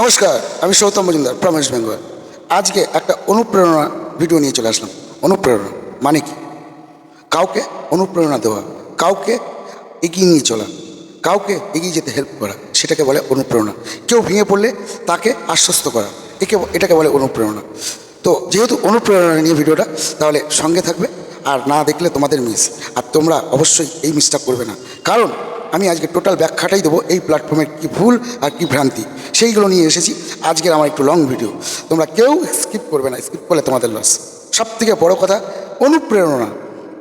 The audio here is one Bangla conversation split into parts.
নমস্কার, আমি সৌতম মজুমদার প্রমেশ বেঙ্গল আজকে একটা অনুপ্রেরণা ভিডিও নিয়ে চলে আসলাম। অনুপ্রেরণা মানে কি? কাউকে অনুপ্রেরণা দেওয়া, কাউকে এগিয়ে নিয়ে চলা, কাউকে এগিয়ে যেতে হেল্প করা, সেটাকে বলে অনুপ্রেরণা। কেউ ভেঙে পড়লে তাকে আশ্বস্ত করা, একে এটাকে বলে অনুপ্রেরণা। তো যেহেতু অনুপ্রেরণা নিয়ে ভিডিওটা তাহলে সঙ্গে থাকবে, আর না দেখলে তোমাদের মিস আর তোমরা অবশ্যই এই মিসটা করবে না। কারণ আমি আজকে টোটাল ব্যাখ্যাটাই দেবো এই প্ল্যাটফর্মের কী ভুল আর কী ভ্রান্তি। সেইগুলো নিয়ে এসেছি। আজকের আমার একটু লং ভিডিও তোমরা কেউ স্কিপ করবে না স্কিপ করলে তোমাদের লস সব থেকে বড়ো কথা, অনুপ্রেরণা।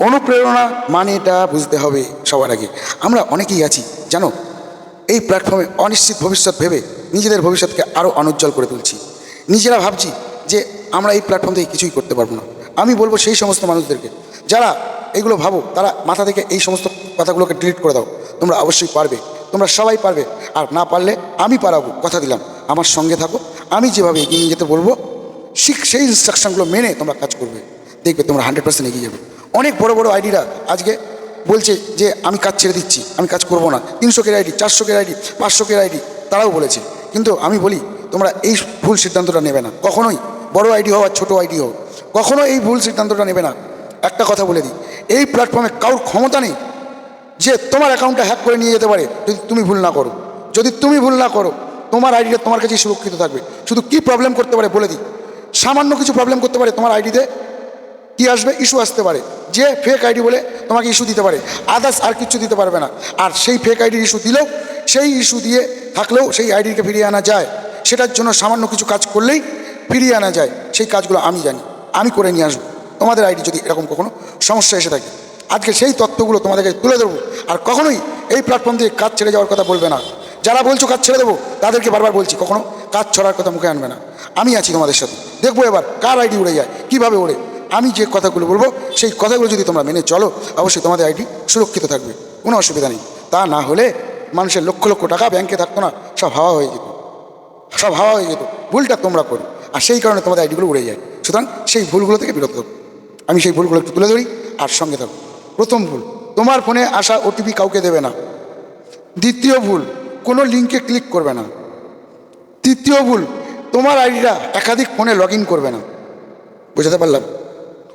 অনুপ্রেরণা মানে এটা বুঝতে হবে সবার আগে। আমরা অনেকেই আছি, জানো? এই প্ল্যাটফর্মে অনিশ্চিত ভবিষ্যৎ ভেবে নিজেদের ভবিষ্যৎকে আরও অনুজ্জ্বল করে তুলছি। নিজেরা ভাবছি যে আমরা এই প্ল্যাটফর্ম থেকে কিছুই করতে পারব না। আমি বলব সেই সমস্ত মানুষদেরকে, যারা এগুলো ভাবো, তারা মাথা থেকে এই সমস্ত কথাগুলোকে ডিলিট করে দাও। তোমরা অবশ্যই পারবে, তোমরা সবাই পারবে। আর না পারলে আমি পারাবো, কথা দিলাম। আমার সঙ্গে থাকো, আমি যেভাবে এগিয়ে নিয়ে যেতে বলব শিখ সেই ইনস্ট্রাকশনগুলো মেনে তোমরা কাজ করবে। দেখবে তোমরা হান্ড্রেড পার্সেন্ট এগিয়ে যাবে। অনেক বড় বড় আইডিরা আজকে বলছে যে, আমি কাজ ছেড়ে দিচ্ছি, আমি কাজ করব না। তিনশো কের আইডি, চারশো কের আইডি, পাঁচশো কের আইডি, তারাও বলেছে। কিন্তু আমি বলি, তোমরা এই ভুল সিদ্ধান্তটা নেবে না। কখনোই বড় আইডি হোক আর ছোটো আইডি হোক কখনো এই ভুল সিদ্ধান্তটা নেবে না। একটা কথা বলে দিই এই প্ল্যাটফর্মে কারোর ক্ষমতা নেই যে তোমার অ্যাকাউন্টটা হ্যাক করে নিয়ে যেতে পারে। যদি তুমি ভুল না করো। যদি তুমি ভুল না করো, তোমার আইডিটা তোমার কাছেই সুরক্ষিত থাকবে। শুধু কি প্রবলেম করতে পারে বলে দিই। সামান্য কিছু প্রবলেম করতে পারে তোমার আইডিতে কি আসবে? ইস্যু আসতে পারে। যে ফেক আইডি বলে তোমাকে ইস্যু দিতে পারে। আদার্স আর কিছু দিতে পারবে না। আর সেই ফেক আইডির ইস্যু দিলেও, সেই ইস্যু দিয়ে থাকলেও সেই আইডিকে ফিরিয়ে আনা যায়। সেটার জন্য সামান্য কিছু কাজ করলেই ফিরিয়ে আনা যায়। সেই কাজগুলো আমি জানি। আমি করে নিয়ে আসব। তোমাদের আইডি যদি এরকম কখনো সমস্যা এসে থাকে, আজকে সেই তত্ত্বগুলো তোমাদেরকে তুলে দেবো আর কখনোই এই প্ল্যাটফর্ম থেকে কাজ ছেড়ে যাওয়ার কথা বলবে না। যারা বলছো কাজ ছেড়ে দেবো, তাদেরকে বারবার বলছি, কখনো কাজ ছড়ার কথা মুখে আনবে না। আমি আছি তোমাদের সাথে। দেখব এবার কার আইডি উড়ে যায়, কীভাবে ওড়ে। আমি যে কথাগুলো বলব, সেই কথাগুলো যদি তোমরা মেনে চলো, অবশ্যই তোমাদের আইডি সুরক্ষিত থাকবে। কোনো অসুবিধা নেই। তা না হলে মানুষের লক্ষ লক্ষ টাকা ব্যাংকে থাকতো না, সব হাওয়া হয়ে যেত। সব হাওয়া হয়ে যেত। ভুলটা তোমরা করো। আর সেই কারণে তোমাদের আইডিগুলো উড়ে যায়। সুতরাং সেই ভুলগুলো থেকে বিরত থাকো। আমি সেই ভুলগুলো একটু তুলে ধরি আর সঙ্গে থাকো। প্রথম ভুল, তোমার ফোনে আসা ওটিপি কাউকে দেবে না। দ্বিতীয় ভুল, কোনো লিঙ্কে ক্লিক করবে না। তৃতীয় ভুল, তোমার আইডিটা একাধিক ফোনে লগ করবে না। বুঝাতে পারলাম?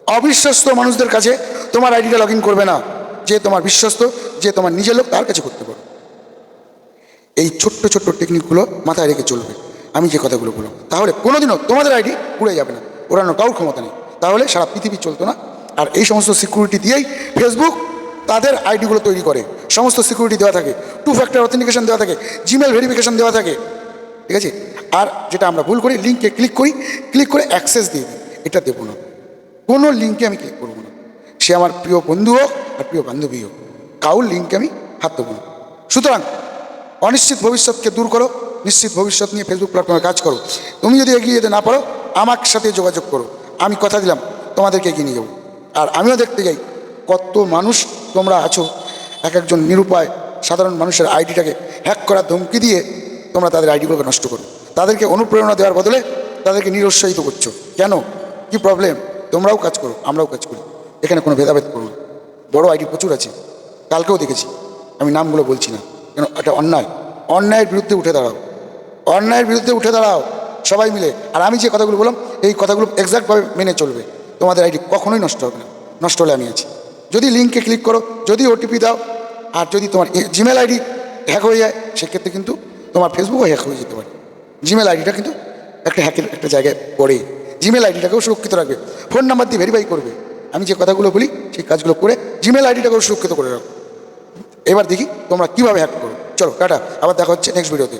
অবিশ্বস্ত মানুষদের কাছে তোমার আইডিটা লগ করবে না। যে তোমার বিশ্বস্ত, যে তোমার নিজের লোক, তার কাছে করতে পারো। এই ছোট্ট ছোট্ট টেকনিকগুলো মাথায় রেখে চলবে। আমি যে কথাগুলো বললাম, তাহলে কোনোদিনও তোমাদের আইডি উড়ে যাবে না। ওড়ানো কারোর ক্ষমতা নেই। তাহলে সারা পৃথিবী চলতো না। আর এই সমস্ত সিকিউরিটি দিয়েই ফেসবুক তাদের আইডিগুলো তৈরি করে। সমস্ত সিকিউরিটি দেওয়া থাকে। টু ফ্যাক্টর অথেন্টিকেশন দেওয়া থাকে। জিমেল ভেরিফিকেশন দেওয়া থাকে। ঠিক আছে? আর যেটা আমরা ভুল করি লিঙ্কে ক্লিক করি ক্লিক করে অ্যাক্সেস দিয়ে দিই। এটা দেবো না। কোনো লিঙ্কে আমি ক্লিক করব না। সে আমার প্রিয় বন্ধু হোক আর প্রিয় বান্ধবী হোক, কাউর লিঙ্কে আমি হাত দেবো না। সুতরাং অনিশ্চিত ভবিষ্যৎকে দূর করো, নিশ্চিত ভবিষ্যৎ নিয়ে ফেসবুক প্ল্যাটফর্মে কাজ করো। তুমি যদি এগিয়ে যেতে না পারো, আমার সাথে যোগাযোগ করো। আমি কথা দিলাম, তোমাদেরকে এগিয়ে নিয়ে যাব। আর আমিও দেখতে যাই কত মানুষ তোমরা আছো। এক একজন নিরুপায় সাধারণ মানুষের আইডিটাকে হ্যাক করার ধমকি দিয়ে তোমরা তাদের আইডিগুলোকে নষ্ট করো। তাদেরকে অনুপ্রেরণা দেওয়ার বদলে তাদেরকে নিরুৎসাহিত করছ। কেন? কি প্রবলেম তোমরাও কাজ করো, আমরাও কাজ করি। এখানে কোনো ভেদাভেদ করো না। বড় আইডি প্রচুর আছে। কালকেও দেখেছি। আমি নামগুলো বলছি না। কেন? এটা অন্যায়। অন্যায়ের বিরুদ্ধে উঠে দাঁড়াও। অন্যায়ের বিরুদ্ধে উঠে দাঁড়াও। সবাই মিলে। আর আমি যে কথাগুলো বললাম, এই কথাগুলো এক্সাক্টভাবে মেনে চলবে। তোমাদের আইডি কখনোই নষ্ট হবে না, নষ্ট হলে আমি আছি। যদি লিঙ্কে ক্লিক করো, যদি ওটিপি দাও, আর যদি তোমার জিমেল আইডি হ্যাক হয়ে যায়, সেক্ষেত্রে কিন্তু তোমার ফেসবুকও হ্যাক হয়ে যেতে পারে। জিমেল আইডিটা কিন্তু একটা হ্যাকের একটা জায়গায় পড়ে। জিমেল আইডিটাকেও সুরক্ষিত রাখবে। ফোন নাম্বার দিয়ে ভেরিফাই করবে। আমি যে কথাগুলো বলি, সেই কাজগুলো করে জিমেল আইডিটাকেও সুরক্ষিত করে রাখো। এবার দেখি তোমরা কীভাবে হ্যাক করো। চলো, টাটা। আবার দেখা হচ্ছে নেক্সট ভিডিওতে